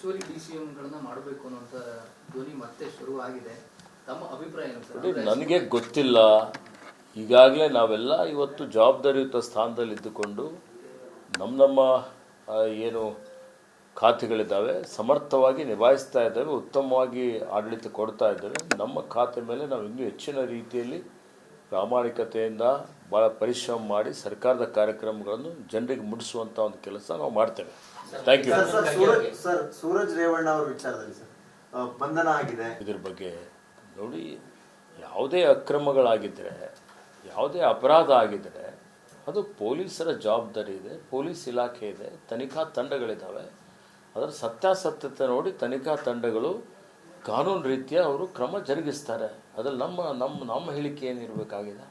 ಹೆಚ್ಚುವರಿ D C ಎಂಗಳನ್ನ ಮಾಡಬೇಕು ಅನ್ನೋಂಥ ಧ್ವನಿ ಮತ್ತೆ ಶುರುವಾಗಿದೆ. ತಮ್ಮ ಅಭಿಪ್ರಾಯ ಏನು ಸರ್? ನನಗೆ ಗೊತ್ತಿಲ್ಲ. ಈಗಾಗಲೇ ನಾವೆಲ್ಲ ಇವತ್ತು ಜವಾಬ್ದಾರಿಯುತ ಸ್ಥಾನದಲ್ಲಿ ಇದ್ದುಕೊಂಡು ನಮ್ಮ ನಮ್ಮ ಏನು ಖಾತೆಗಳಿದ್ದಾವೆ ಸಮರ್ಥವಾಗಿ ನಿಭಾಯಿಸ್ತಾ ಇದ್ದಾವೆ ಉತ್ತಮವಾಗಿ ಆಡಳಿತ ಕೊಡ್ತಾ ಇದ್ದಾವೆ. ನಮ್ಮ ಖಾತೆ ಮೇಲೆ ನಾವು ಇನ್ನೂ ಹೆಚ್ಚಿನ ರೀತಿಯಲ್ಲಿ ಪ್ರಾಮಾಣಿಕತೆಯಿಂದ ಭಾಳ ಪರಿಶ್ರಮ ಮಾಡಿ ಸರ್ಕಾರದ ಕಾರ್ಯಕ್ರಮಗಳನ್ನು ಜನರಿಗೆ ಮುಟ್ಟಿಸುವಂಥ ಒಂದು ಕೆಲಸ ನಾವು ಮಾಡ್ತೇವೆ. Thank you sir sir Suraj sir Suraj Revanna ಅವ್ರ ವಿಚಾರದಲ್ಲಿ ಸರ್ ಆ, ಬಂಧನ ಆಗಿದೆ. ಇದ್ರ ಬಗ್ಗೆ ನೋಡಿ ಯಾವುದೇ ಅಕ್ರಮಗಳಾಗಿದ್ದರೆ ಯಾವುದೇ ಅಪರಾಧ ಆಗಿದ್ದರೆ ಅದು ಪೊಲೀಸರ ಜವಾಬ್ದಾರಿ ಇದೆ ಪೊಲೀಸ್ ಇಲಾಖೆ ಇದೆ ತನಿಖಾ ತಂಡಗಳಿದ್ದಾವೆ. ಅದರ ಸತ್ಯಾಸತ್ಯತೆ ನೋಡಿ ತನಿಖಾ ತಂಡಗಳು ಕಾನೂನು ರೀತಿಯ ಅವರು ಕ್ರಮ ಜರುಗಿಸ್ತಾರೆ. ಅದ್ರಲ್ಲಿ ನಮ್ಮ ನಮ್ಮ ನಮ್ಮ ಹೇಳಿಕೆ ಏನಿರಬೇಕಾಗಿದೆ?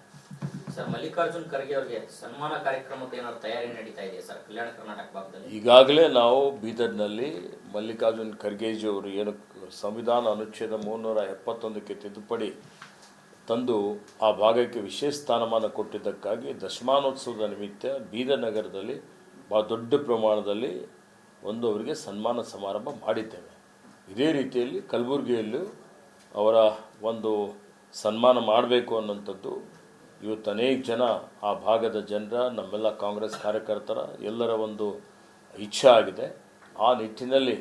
ಸರ್, ಮಲ್ಲಿಕಾರ್ಜುನ್ ಖರ್ಗೆ ಅವರಿಗೆ ಸನ್ಮಾನ ಕಾರ್ಯಕ್ರಮಕ್ಕೆ ಏನಾದ್ರು ತಯಾರಿ ನಡೀತಾ ಇದೆಯಾ ಸರ್, ಕಲ್ಯಾಣ ಕರ್ನಾಟಕ ಭಾಗದಲ್ಲಿ? ಈಗಾಗಲೇ ನಾವು ಬೀದರ್ನಲ್ಲಿ ಮಲ್ಲಿಕಾರ್ಜುನ್ ಖರ್ಗೆಜಿ ಅವರು ಏನು ಸಂವಿಧಾನ ಅನುಚ್ಛೇದ ಮುನ್ನೂರ ಎಪ್ಪತ್ತೊಂದಕ್ಕೆ ತಿದ್ದುಪಡಿ ತಂದು ಆ ಭಾಗಕ್ಕೆ ವಿಶೇಷ ಸ್ಥಾನಮಾನ ಕೊಟ್ಟಿದ್ದಕ್ಕಾಗಿ ದಶಮಾನೋತ್ಸವದ ನಿಮಿತ್ತ ಬೀದರ್ ನಗರದಲ್ಲಿ ಬಹಳ ದೊಡ್ಡ ಪ್ರಮಾಣದಲ್ಲಿ ಒಂದು ಅವರಿಗೆ ಸನ್ಮಾನ ಸಮಾರಂಭ ಮಾಡಿದ್ದೇವೆ. ಇದೇ ರೀತಿಯಲ್ಲಿ ಕಲಬುರಗಿಯಲ್ಲೂ ಅವರ ಒಂದು ಸನ್ಮಾನ ಮಾಡಬೇಕು ಅನ್ನೋಂಥದ್ದು ಇವತ್ತು ಅನೇಕ ಜನ ಆ ಭಾಗದ ಜನರ ನಮ್ಮೆಲ್ಲ ಕಾಂಗ್ರೆಸ್ ಕಾರ್ಯಕರ್ತರ ಎಲ್ಲರ ಒಂದು ಇಚ್ಛೆ ಆಗಿದೆ. ಆ ನಿಟ್ಟಿನಲ್ಲಿ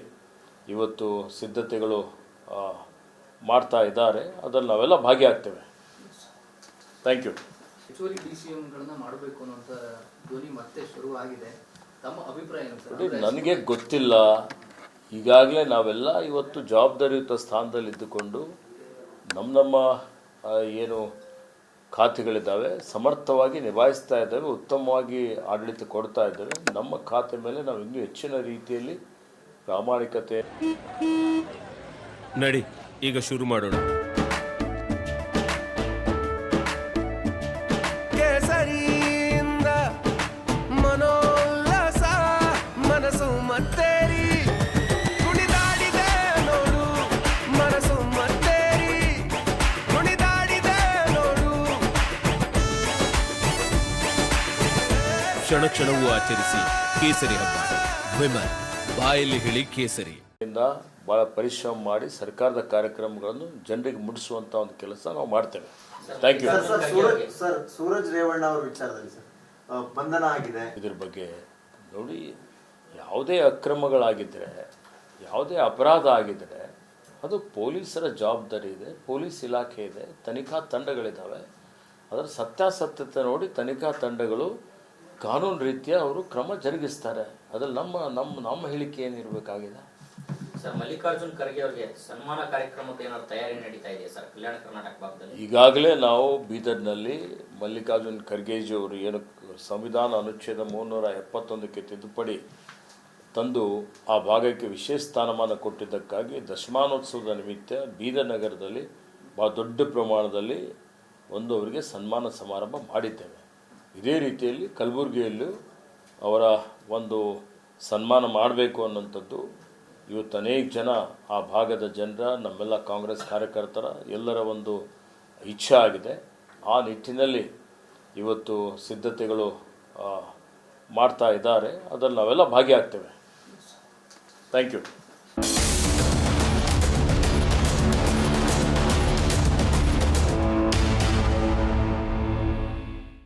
ಇವತ್ತು ಸಿದ್ಧತೆಗಳು ಮಾಡ್ತಾ ಇದ್ದಾರೆ. ಅದರಲ್ಲಿ ನಾವೆಲ್ಲ ಭಾಗಿಯಾಗ್ತೇವೆ. ಥ್ಯಾಂಕ್ ಯು ಹೆಚ್ಚುವರಿ ಡಿ ಸಿ ಎಂಗಳನ್ನ ಮಾಡಬೇಕು ಅನ್ನೋಂಥ ಧ್ವನಿ ಮತ್ತೆ ಶುರು ಆಗಿದೆ ತಮ್ಮ ಅಭಿಪ್ರಾಯ ನನಗೆ ಗೊತ್ತಿಲ್ಲ. ಈಗಾಗಲೇ ನಾವೆಲ್ಲ ಇವತ್ತು ಜವಾಬ್ದಾರಿಯುತ ಸ್ಥಾನದಲ್ಲಿ ಇದ್ದುಕೊಂಡು ನಮ್ಮ ನಮ್ಮ ಏನು ಖಾತೆಗಳಿದ್ದಾವೆ ಸಮರ್ಥವಾಗಿ ನಿಭಾಯಿಸ್ತಾ ಇದ್ದಾವೆ ಉತ್ತಮವಾಗಿ ಆಡಳಿತ ಕೊಡ್ತಾ ಇದ್ದಾವೆ. ನಮ್ಮ ಖಾತೆ ಮೇಲೆ ನಾವು ಇನ್ನೂ ಹೆಚ್ಚಿನ ರೀತಿಯಲ್ಲಿ ಪ್ರಾಮಾಣಿಕತೆ ನಡಿ ಈಗ ಶುರು ಮಾಡೋಣ. ಕೇಸರಿಯಿಂದ ಕ್ಷಣ ಕ್ಷಣವೂ ಆಚರಿಸಿ ಕೇಸರಿ ಹಬ್ಬ. ವಿಮಲ್ ಬಾಯಲ್ಲಿ ಹೇಳಿ ಕೇಸರಿ. ಬಹಳ ಭಾಳ ಪರಿಶ್ರಮ ಮಾಡಿ ಸರ್ಕಾರದ ಕಾರ್ಯಕ್ರಮಗಳನ್ನು ಜನರಿಗೆ ಮುಟ್ಟಿಸುವಂಥ ಒಂದು ಕೆಲಸ ನಾವು ಮಾಡ್ತೇವೆ. Thank you sir sir Suraj sir Suraj Revanna ಅವರ ವಿಚಾರದಲ್ಲಿ ಸರ್. ಬಂಧನ ಆಗಿದೆ. ಇದ್ರ ಬಗ್ಗೆ ನೋಡಿ ಯಾವುದೇ ಅಕ್ರಮಗಳಾಗಿದ್ದರೆ ಯಾವುದೇ ಅಪರಾಧ ಆಗಿದ್ದರೆ ಅದು ಪೊಲೀಸರ ಜವಾಬ್ದಾರಿ ಇದೆ ಪೊಲೀಸ್ ಇಲಾಖೆ ಇದೆ ತನಿಖಾ ತಂಡಗಳಿದ್ದಾವೆ. ಅದರ ಸತ್ಯಾಸತ್ಯತೆ ನೋಡಿ ತನಿಖಾ ತಂಡಗಳು ಕಾನೂನು ರೀತಿಯ ಅವರು ಕ್ರಮ ಜರುಗಿಸ್ತಾರೆ. ಅದ್ರಲ್ಲಿ ನಮ್ಮ ನಮ್ಮ ನಮ್ಮ ಹೇಳಿಕೆ ಏನಿರಬೇಕಾಗಿದೆ? ಸರ್ ಮಲ್ಲಿಕಾರ್ಜುನ್ ಖರ್ಗೆ ಅವರಿಗೆ ಸನ್ಮಾನ ಕಾರ್ಯಕ್ರಮಕ್ಕೆ ಏನಾದ್ರು ತಯಾರಿ ನಡೀತಾ ಇದೆಯಾ ಸರ್ ಕಲ್ಯಾಣ ಕರ್ನಾಟಕ ಭಾಗದಲ್ಲಿ? ಈಗಾಗಲೇ ನಾವು ಬೀದರ್ನಲ್ಲಿ ಮಲ್ಲಿಕಾರ್ಜುನ್ ಖರ್ಗೆಜಿ ಅವರು ಏನು ಸಂವಿಧಾನ ಅನುಚ್ಛೇದ ಮುನ್ನೂರ ಎಪ್ಪತ್ತೊಂದಕ್ಕೆ ತಿದ್ದುಪಡಿ ತಂದು ಆ ಭಾಗಕ್ಕೆ ವಿಶೇಷ ಸ್ಥಾನಮಾನ ಕೊಟ್ಟಿದ್ದಕ್ಕಾಗಿ ದಶಮಾನೋತ್ಸವದ ನಿಮಿತ್ತ ಬೀದರ್ ನಗರದಲ್ಲಿ ಭಾಳ ದೊಡ್ಡ ಪ್ರಮಾಣದಲ್ಲಿ ಒಂದು ಅವರಿಗೆ ಸನ್ಮಾನ ಸಮಾರಂಭ ಮಾಡಿದ್ದೇವೆ. ಇದೇ ರೀತಿಯಲ್ಲಿ ಕಲಬುರಗಿಯಲ್ಲೂ ಅವರ ಒಂದು ಸನ್ಮಾನ ಮಾಡಬೇಕು ಅನ್ನೋಂಥದ್ದು ಇವತ್ತು ಅನೇಕ ಜನ ಆ ಭಾಗದ ಜನರ, ನಮ್ಮೆಲ್ಲ ಕಾಂಗ್ರೆಸ್ ಕಾರ್ಯಕರ್ತರ ಎಲ್ಲರ ಒಂದು ಇಚ್ಛೆ ಆಗಿದೆ. ಆ ನಿಟ್ಟಿನಲ್ಲಿ ಇವತ್ತು ಸಿದ್ಧತೆಗಳು ಮಾಡ್ತಾ ಇದ್ದಾರೆ. ಅದರಲ್ಲಿ ನಾವೆಲ್ಲ ಭಾಗಿಯಾಗ್ತೇವೆ. Thank you